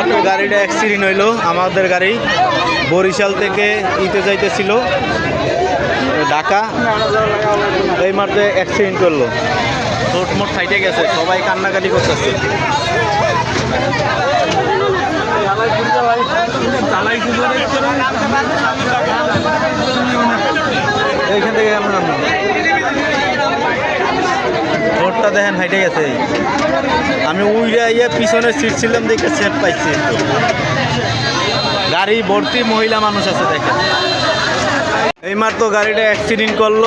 এবার গাড়িটা অ্যাক্সিডেন্ট হইল। আমাদের গাড়ি বরিশাল থেকে ইতে যাইতেছিল। ঢাকা, এই মাত্র অ্যাক্সিডেন্ট করল। মোট ফাইটে গেছে, সবাই কান্নাকাটি করতেছে। এইখান থেকে ঠোঁটটা দেখেন ফাইটে গেছে। আমি উইরা ইয়ে পিছনে সিট ছিলাম দেখে সেট পাইছি গাড়ি ভর্তি মহিলা মানুষ আছে দেখেন। এই মাত্র গাড়িটা অ্যাক্সিডেন্ট করল।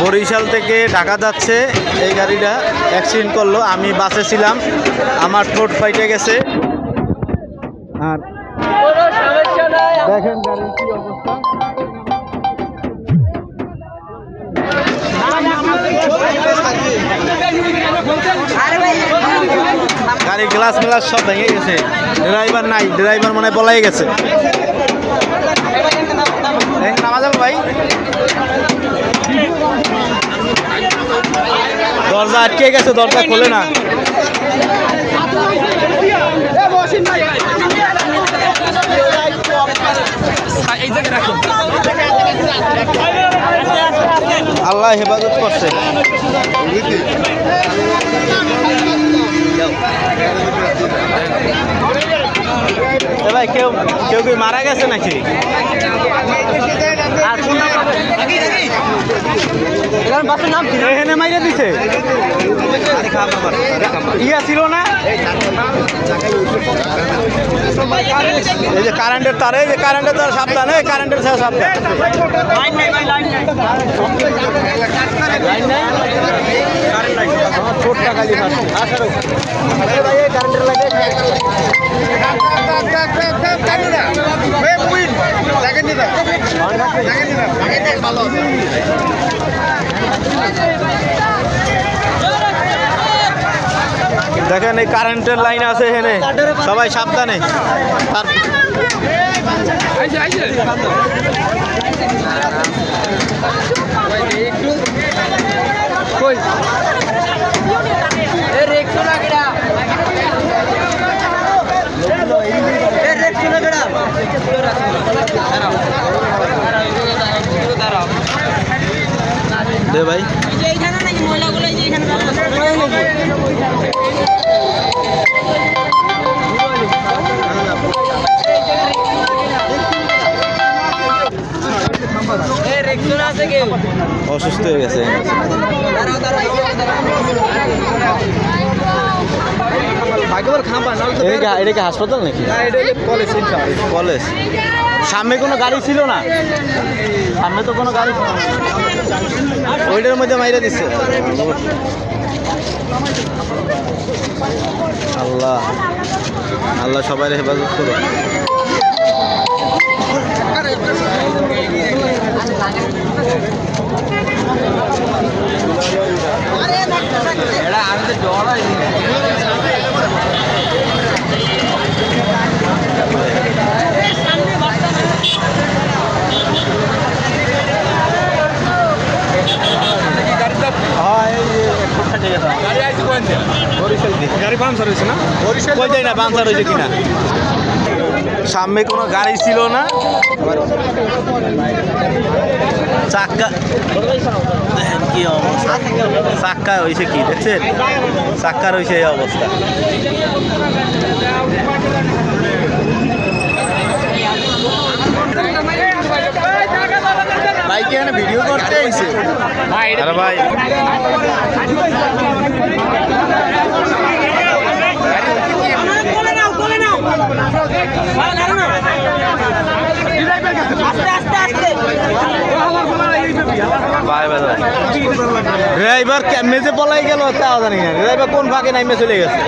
বরিশাল থেকে ঢাকা যাচ্ছে। এই গাড়িটা অ্যাক্সিডেন্ট করল। আমি বাসে ছিলাম। আমার ঠোঁট ফাইটে গেছে। আর দেখেন গাড়ির কি অবস্থা। গাড়ির গ্লাস মিলাস সব ভেঙে গেছে। ড্রাইভার নাই, ড্রাইভার মনে পলাই গেছে। নামা যাব ভাই। দরজা আটকে গেছে, দরজা খোলে না আল্লাহ হেফাজত করছে। ভাই, কেউ কেউ কি মারা গেছে নাকি? ইয়া ছিল না? এই যে কারেন্টের তারে যে কারেন্টের তার সাবধান কারেন্টের সাবধান। দেখেন এই কারেন্টের লাইন আছে এখানে। সবাই সাবধানে। তার দে ভাই। এইখানে নাকি মহিলাগুলো এই অসুস্থ হয়ে গেছে। এটা কি হাসপাতাল নাকি? কলেজ। সামনে কোনো গাড়ি ছিল না? সামনে তো কোনো গাড়ি ছিল না। ওইটার মধ্যে মাইরা দিচ্ছে আল্লাহ। আল্লাহ সবাই হেফাজত করো গাড়ি পাঞ্চার হয়েছে না? কই যায় না বাঞ্চার হয়েছে কিনা? সামনে কোনো গাড়ি ছিল না? চাক্কা দেখেন কি অবস্থা। চাক্কা হয়েছে কি দেখছেন? চাক্কার হয়েছে এই অবস্থা। বাইকে এখানে ভিডিও করতে আইছে? আরে ভাই। ড্রাইভার কেমনে যে পলাই গেল তাও জানি না ড্রাইভার কোন ভাগে নাইমে চলে গেছে?